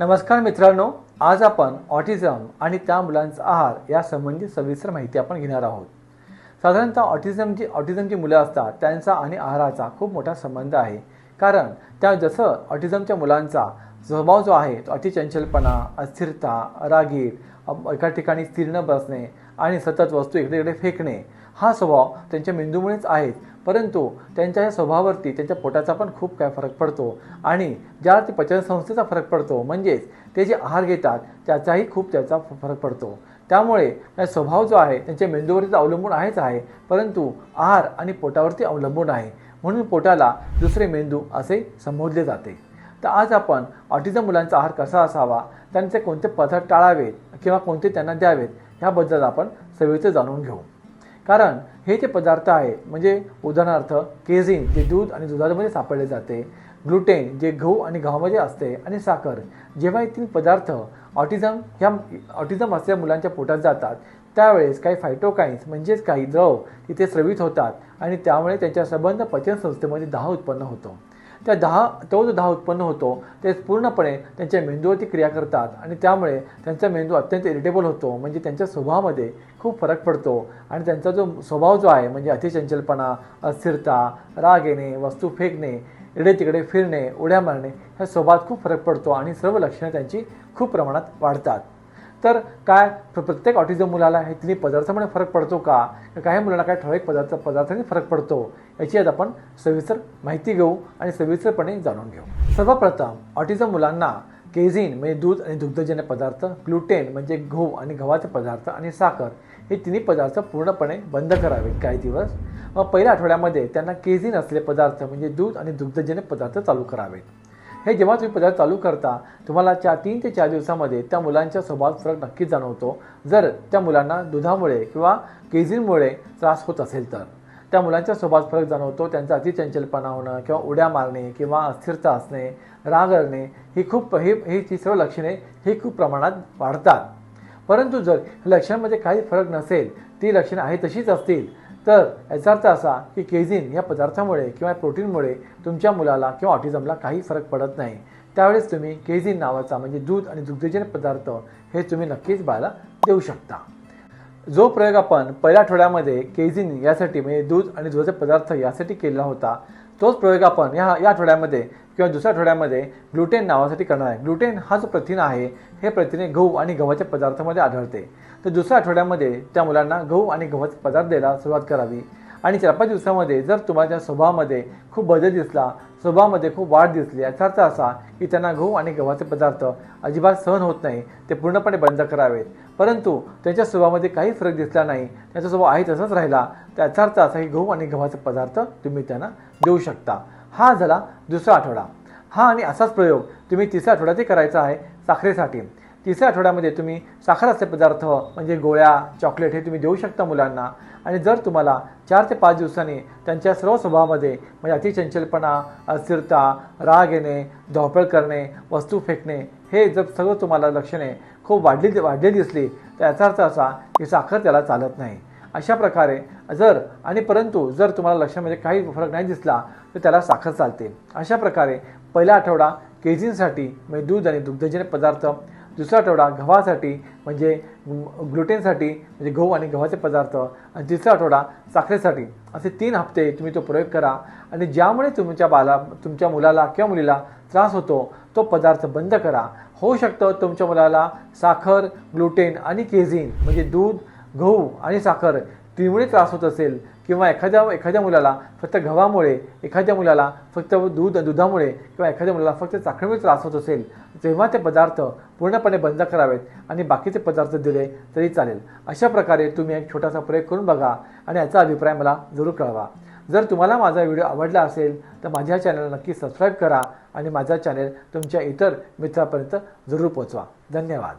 नमस्कार मित्रांनो आज आपण ऑटिझम आणि त्या मुलांचा आहार यासंबंधी सविस्तर माहिती आपण घेणार आहोत. साधारणतः ऑटिझमची ऑटिझमची मुलं असतात त्यांचा आणि आहाराचा खूप मोठा संबंध आहे. कारण त्या जसं ऑटिझमच्या मुलांचा स्वभाव जो आहे तो अतिचंचलपणा अस्थिरता रागीट एका ठिकाणी स्थिर न बसणे आणि सतत वस्तू इकडे इकडे फेकणे हा स्वभाव त्यांच्या मेंदूमुळेच आहेत परंतु त्यांच्या या स्वभावावरती त्यांच्या पोटाचा पण खूप काय फरक पडतो. आणि ज्या ते पचनसंस्थेचा फरक पडतो म्हणजेच ते जे आहार घेतात त्याचाही खूप त्याचा फ- फरक पडतो. त्यामुळे स्वभाव जो आहे त्यांच्या मेंदूवरती तर अवलंबून आहेच आहे परंतु आहार आणि पोटावरती अवलंबून आहे. म्हणून पोटाला दुसरे मेंदू असे संबोधले जाते. तर आज आपण ऑटिझम मुलांचा आहार कसा असावा त्यांचे कोणते पदार्थ टाळावेत किंवा कोणते त्यांना द्यावेत ह्याबद्दल आपण सविस्तर जाणून घेऊ. कारण हे जे पदार्थ आहे म्हणजे उदाहरणार्थ केझिन जे दूध आणि दुधामध्ये सापडले जाते ग्लुटेन जे गहू आणि गव्हामध्ये असते आणि साखर जेव्हा हे तीन पदार्थ ऑटिझम ह्या ऑटिझम असलेल्या मुलांच्या पोटात जातात त्यावेळेस काही फायटोकाईन्स म्हणजेच काही द्रव तिथे स्रवित होतात आणि त्यामुळे त्यांच्या संबंध पचनसंस्थेमध्ये दहा उत्पन्न होतो. त्या दहा तो जो दहा उत्पन्न होतो ते पूर्णपणे त्यांच्या मेंदूवरती क्रिया करतात आणि त्यामुळे त्यांचा मेंदू अत्यंत इरिटेबल होतो. म्हणजे त्यांच्या स्वभावामध्ये खूप फरक पडतो आणि त्यांचा जो स्वभाव जो आहे म्हणजे अतिचंचलपणा अस्थिरता राग येणे वस्तू फेकणे इकडे तिकडे फिरणे उड्या मारणे ह्या स्वभावात खूप फरक पडतो आणि सर्व लक्षणं त्यांची खूप प्रमाणात वाढतात. तर काय प्रत्येक ऑटिझम मुलाला हे तिन्ही पदार्थामुळे फरक पडतो का? काही मुलांना काय ठराविक पदार्थ पदार्थांनी फरक पडतो? याची आज आपण सविस्तर माहिती घेऊ आणि सविस्तरपणे जाणून घेऊ. सर्वप्रथम ऑटिझम मुलांना केझिन म्हणजे दूध आणि दुग्धजन्य पदार्थ ग्लुटेन म्हणजे गहू आणि गव्हाचे पदार्थ आणि साखर हे तिन्ही पदार्थ पूर्णपणे बंद करावेत काही दिवस व पहिल्या आठवड्यामध्ये त्यांना केझिन असलेले पदार्थ म्हणजे दूध आणि दुग्धजन्य पदार्थ चालू करावेत हे जेव्हा तुम्ही पदार्थ चालू करता तुम्हाला चार तीन ते चार दिवसामध्ये त्या मुलांच्या स्वभावात फरक नक्कीच जाणवतो. जर त्या मुलांना दुधामुळे किंवा केझिनमुळे त्रास होत असेल तर. त्या मुलांच्या स्वभावात फरक जाणवतो त्यांचा अतिचंचलपणा होणं किंवा उड्या मारणे किंवा अस्थिरता असणे राग करणे ही खूप हे ही सर्व लक्षणे ही खूप प्रमाणात वाढतात. परंतु जर लक्षणांमध्ये काही फरक नसेल ती लक्षणे आहे तशीच असतील तर याचा अर्थ असा की केझिन या पदार्थामुळे किंवा प्रोटीनमुळे तुमच्या मुलाला किंवा ऑटिझमला काही फरक पडत नाही. त्यावेळेस तुम्ही केझिन नावाचा म्हणजे दूध आणि दुग्धजन्य पदार्थ हे तुम्ही नक्कीच बाळाला देऊ शकता. जो प्रयोग आपण पहिल्या आठवड्यामध्ये केझिन यासाठी म्हणजे दूध आणि दुधाचे पदार्थ यासाठी केलेला होता तोच प्रयोग आपण या या आठवड्यामध्ये किंवा दुसऱ्या आठवड्यामध्ये ग्लुटेन नावासाठी करणार आहे. ग्लुटेन हा जो प्रथिन आहे हे प्रथिने गहू आणि गव्हाच्या पदार्थामध्ये आढळते. तर दुसऱ्या आठवड्यामध्ये त्या मुलांना गहू आणि गव्हाचे पदार्थ द्यायला सुरुवात करावी. आणि चार पाच दिवसामध्ये जर तुम्हाला त्या स्वभावामध्ये खूप बदल दिसला स्वभावामध्ये खूप वाढ दिसली. याचा अर्थ असा की त्यांना गहू आणि गव्हाचे पदार्थ अजिबात सहन होत नाही. ते पूर्णपणे बंद करावेत. परंतु त्यांच्या स्वभावामध्ये काही फरक दिसला नाही. त्यांचा स्वभाव आहे तसाच राहिला. त्याचा अर्थ असा की गहू आणि गव्हाचे पदार्थ तुम्ही त्यांना देऊ शकता. हा झाला दुसरा आठवडा. हा आणि असाच प्रयोग तुम्ही तिसऱ्या आठवड्यातही करायचा आहे साखरेसाठी. तिसऱ्या आठवड्यामध्ये तुम्ही साखर असले पदार्थ म्हणजे गोळ्या चॉकलेट हे तुम्ही देऊ शकता मुलांना. आणि जर तुम्हाला चार ते पाच दिवसांनी त्यांच्या सर्व स्वभावामध्ये म्हणजे अतिचंचलपणा अस्थिरता राग येणे धावपळ करणे वस्तू फेकणे हे जर सगळं तुम्हाला लक्षणे खूप वाढली वाढलेली दिसली तर याचा अर्थ असा की साखर त्याला चालत नाही. अशा प्रकारे जर आणि परंतु जर तुम्हाला लक्षामध्ये म्हणजे काही फरक नाही दिसला तर त्याला साखर चालते. अशा प्रकारे पहिला आठवडा केजींसाठी म्हणजे दूध आणि दुग्धजन्य पदार्थ दुसरा आठवडा गव्हासाठी म्हणजे ग्लुटेनसाठी म्हणजे गहू आणि गव्हाचे पदार्थ. आणि तिसरा आठवडा साखरेसाठी. असे तीन हप्ते तुम्ही तो प्रयोग करा. आणि ज्यामुळे तुमच्या बाला तुमच्या मुलाला किंवा मुलीला त्रास होतो तो पदार्थ बंद करा. होऊ शकतं तुमच्या मुलाला साखर ग्लुटेन आणि केझिन म्हणजे दूध गहू आणि साखर तीमुळे त्रास होत असेल. किंवा एखाद्या एखाद्या मुलाला फक्त गव्हामुळे एखाद्या मुलाला फक्त दूध दुधामुळे किंवा एखाद्या मुलाला फक्त चाखणीमुळे त्रास होत असेल तेव्हा ते पदार्थ पूर्णपणे बंद करावेत आणि बाकीचे पदार्थ दिले तरी चालेल. अशा प्रकारे तुम्ही एक छोटासा प्रयोग करून बघा आणि याचा अभिप्राय मला जरूर कळवा. जर तुम्हाला माझा व्हिडिओ आवडला असेल तर माझ्या चॅनलला नक्की सबस्क्राईब करा आणि माझा चॅनल तुमच्या इतर मित्रापर्यंत जरूर पोचवा धन्यवाद.